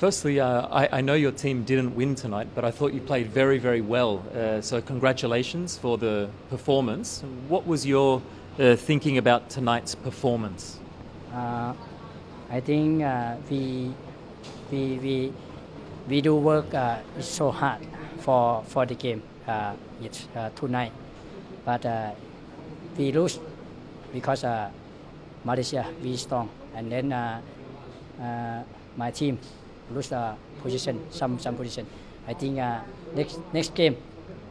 Firstly, uh, I, I know your team didn't win tonight, but I thought you played very, very well. Uh, so, congratulations for the performance. What was your uh, thinking about tonight's performance? Uh, I think uh, we we we we do work uh, so hard for for the game it's, tonight, but we lose because Malaysia we strong, and then my team lose uh, position some some position. I think uh, next next game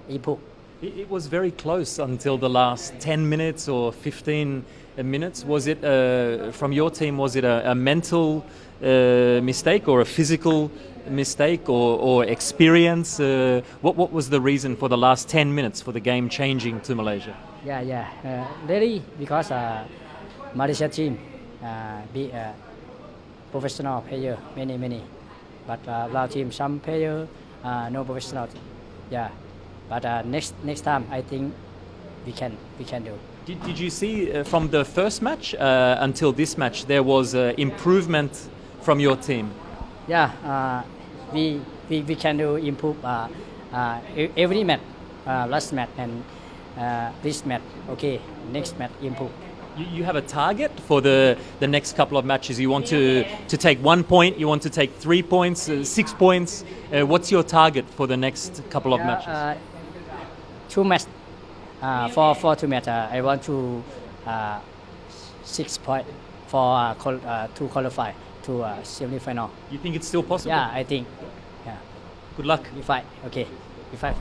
improve. It, it was very close until the last 10 minutes or 15 minutes. Was it, uh, from your team, was it a, a mental uh, mistake or a physical mistake or, or experience? Uh, what, what was the reason for the last 10 minutes for the game changing to Malaysia? Yeah, yeah. Uh, really, because uh, Malaysia team uh, be a professional player, many, many. But uh, our team, some player, uh, no professional. Yeah. But uh, next next time, I think we can we can do. Did, did you see uh, from the first match uh, until this match there was uh, improvement from your team? Yeah. Uh, we, we we can do improve uh, uh, e- every match, uh, last match and uh, this match. Okay, next match improve. You, you have a target for the, the next couple of matches. You want to, to take one point, you want to take three points, uh, six points. Uh, what's your target for the next couple of Yeah, matches? uh, two match. Uh, for for two match, uh, I want to uh, six point for uh, qual- uh, to qualify to uh, semi final. you think it's still possible? Yeah, I think. Yeah, Good luck. we fight. Okay, we fight. For